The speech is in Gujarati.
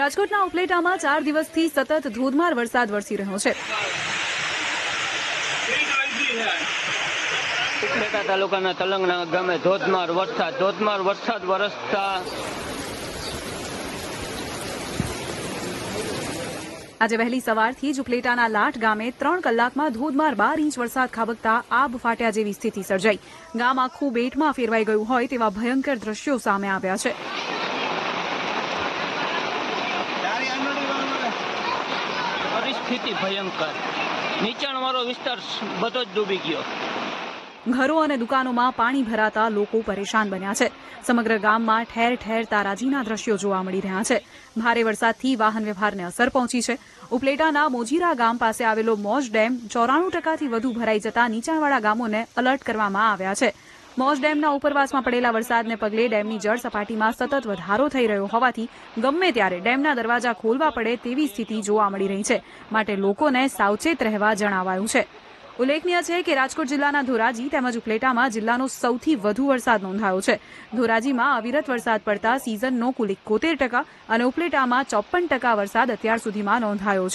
રાજકોટના ઉપલેટામાં ચાર દિવસથી સતત ધોધમાર વરસાદ વરસી રહ્યો છે. ઉપલેટા તાલુકાના તલંગના ગામે ધોધમાર વરસાદ ધોધમાર વરસાદ વરસતા આજે વહેલી સવારથી જ ઉપલેટાના લાઠ ગામે ત્રણ કલાકમાં ધોધમાર બાર ઇંચ વરસાદ ખાબકતા આબ ફાટ્યા જેવી સ્થિતિ સર્જાઈ. ગામ આખું બેટમાં ફેરવાઈ ગયું હોય તેવા ભયંકર દ્રશ્યો સામે આવ્યા છે. પરિસ્થિતિ ભયંકર. નીચાણવાળો વિસ્તાર બધો જ ડૂબી ગયો. ઘરો અને દુકાનોમાં પાણી ભરાતા લોકો પરેશાન બન્યા છે. સમગ્ર ગામમાં ઠેર ઠેર તારાજીના દ્રશ્યો જોવા મળી રહ્યા છે. ભારે વરસાદથી વાહન વ્યવહારને અસર પહોંચી છે. ઉપલેટાના મોજીરા ગામ પાસે આવેલો મોજ ડેમ ચોરાણું ટકાથી વધુ ભરાઈ જતા નીચાણવાળા ગામોને અલર્ટ કરવામાં આવ્યા છે. મોજ ડેમના ઉપરવાસમાં પડેલા વરસાદને પગલે ડેમની જળ સપાટીમાં સતત વધારો થઈ રહ્યો હોવાથી ગમે ત્યારે ડેમના દરવાજા ખોલવા પડે તેવી સ્થિતિ જોવા મળી રહી છે. માટે લોકોને સાવચેત રહેવા જણાવાયું છે. ઉલ્લેખનીય છે કે રાજકોટ જિલ્લાના ધોરાજી તેમજ ઉપલેટામાં જિલ્લાનો સૌથી વધુ વરસાદ નોંધાયો છે. ધોરાજીમાં અવિરત વરસાદ પડતા સિઝનનો કુલ એકોતેર ટકા અને ઉપલેટામાં ચોપન ટકા વરસાદ અત્યાર સુધીમાં નોંધાયો છે.